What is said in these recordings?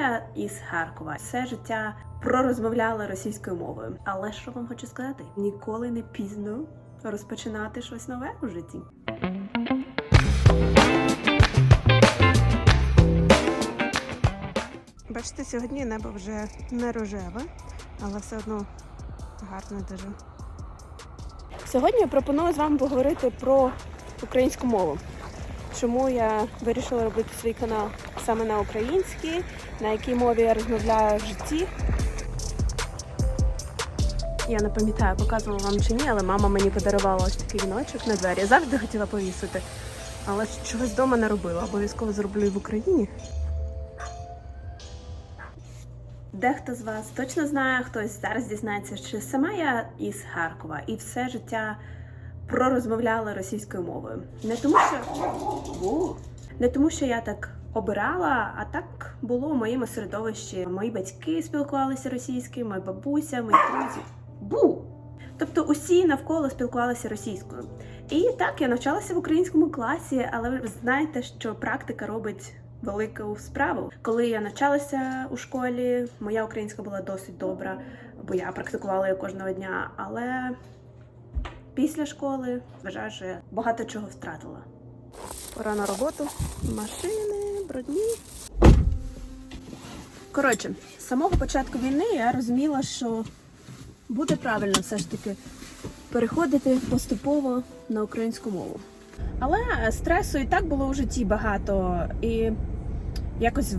Я із Харкова все життя пророзмовляла російською мовою. Але що вам хочу сказати? Ніколи не пізно розпочинати щось нове у житті. Бачите, сьогодні небо вже не рожеве, але все одно гарне дуже. Сьогодні я пропоную з вами поговорити про українську мову. Чому я вирішила робити свій канал саме на українській, на якій мові я розмовляю в житті. Я не пам'ятаю, показувала вам чи ні, але мама мені подарувала ось такий віночок на двері. Я завжди хотіла повісити, але чогось вдома не робила. Обов'язково зроблю і в Україні. Дехто з вас точно знає, хтось зараз дізнається, що сама я із Харкова і все життя пророзмовляла російською мовою. Не тому, що не тому, що я так обирала, а так було у моєму середовищі. Мої батьки спілкувалися російською, моя бабуся, мої друзі. Бу! Тобто усі навколо спілкувалися російською. І так я навчалася в українському класі, але ви знаєте, що практика робить велику справу. Коли я навчалася у школі, моя українська була досить добра, бо я практикувала її кожного дня. Але після школи вважаю, що я багато чого втратила. Пора на роботу, машини, брудні. Коротше, з самого початку війни я розуміла, що буде правильно все ж таки переходити поступово на українську мову. Але стресу і так було у житті багато, і якось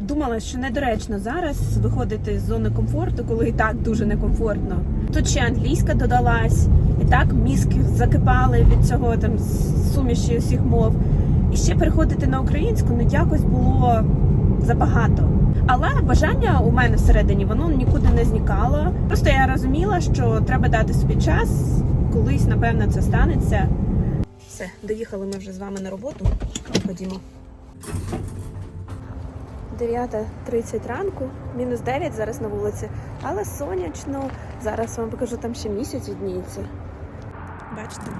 думала, що недоречно зараз виходити з зони комфорту, коли і так дуже некомфортно. Тут ще англійська додалась, так мізки закипали від цього там суміші усіх мов. І ще переходити на українську ну якось було забагато. Але бажання у мене всередині воно нікуди не зникало. Просто я розуміла, що треба дати собі час, колись, напевно, це станеться. Все, доїхали ми вже з вами на роботу. Ходімо. 9.30 ранку, мінус 9 зараз на вулиці, але сонячно. Зараз вам покажу, там ще місяць відніється. Бачите?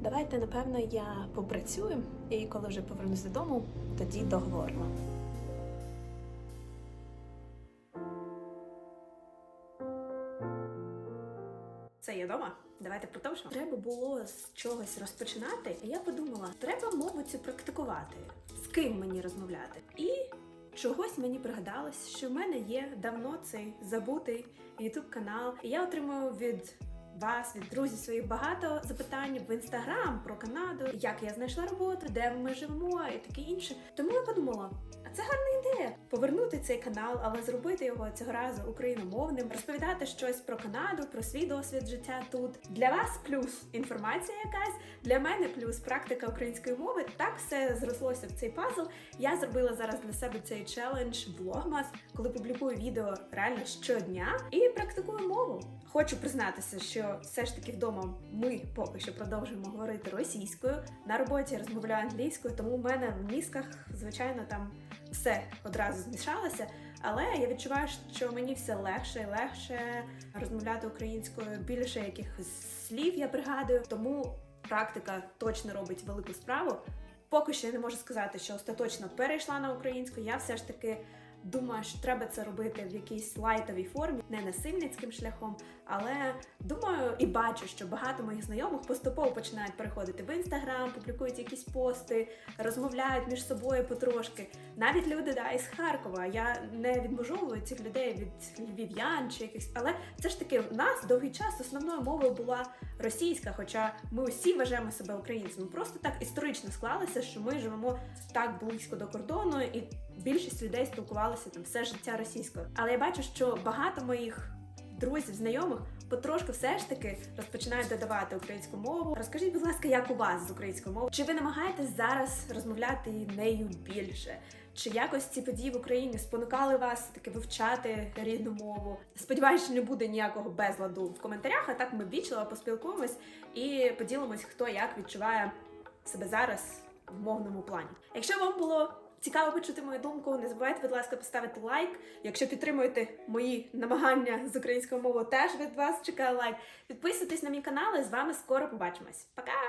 Давайте, напевно, я попрацюю, і коли вже повернусь додому, тоді договоримо. Це є дома. Давайте продовжимо. Треба було з чогось розпочинати. І я подумала, треба мову цю практикувати. З ким мені розмовляти? І чогось мені пригадалось, що в мене є давно цей забутий youtube канал. І я отримую від вас, від друзів своїх багато запитань в інстаграм про Канаду, як я знайшла роботу, де ми живемо і таке інше. Тому я подумала. А це гарна ідея повернути цей канал, але зробити його цього разу україномовним, розповідати щось про Канаду, про свій досвід життя тут. Для вас плюс інформація якась, для мене плюс практика української мови. Так все зрослося в цей пазл. Я зробила зараз для себе цей челендж влогмас, коли публікую відео реально щодня і практикую мову. Хочу признатися, що все ж таки вдома ми поки що продовжуємо говорити російською. На роботі розмовляю англійською, тому в мене в мізках, звичайно, там все одразу змішалося. Але я відчуваю, що мені все легше і легше розмовляти українською. Більше якихось слів я пригадую, тому практика точно робить велику справу. Поки що я не можу сказати, що остаточно перейшла на українську. Я все ж таки думаю, що треба це робити в якійсь лайтовій формі, не насильницьким шляхом. Але думаю і бачу, що багато моїх знайомих поступово починають переходити в інстаграм, публікують якісь пости, розмовляють між собою потрошки. Навіть люди да, із Харкова. Я не відмежовую цих людей від львів'ян чи якихось, але це ж таки в нас довгий час основною мовою була російська, хоча ми усі вважаємо себе українцями. Просто так історично склалося, що ми живемо так близько до кордону, і більшість людей спілкувалися там все життя російською. Але я бачу, що багато моїх друзів, знайомих потрошку все ж таки розпочинають додавати українську мову. Розкажіть, будь ласка, як у вас з українською мовою? Чи ви намагаєтесь зараз розмовляти нею більше? Чи якось ці події в Україні спонукали вас таки вивчати рідну мову? Сподіваюся, що не буде ніякого безладу в коментарях. А так ми вічливо поспілкуємось і поділимось, хто як відчуває себе зараз в мовному плані. Якщо вам було цікаво почути мою думку, не забувайте, будь ласка, поставити лайк. Якщо підтримуєте мої намагання з українською мовою, теж від вас чекаю лайк. Підписуйтесь на мій канал і з вами скоро побачимось. Пока!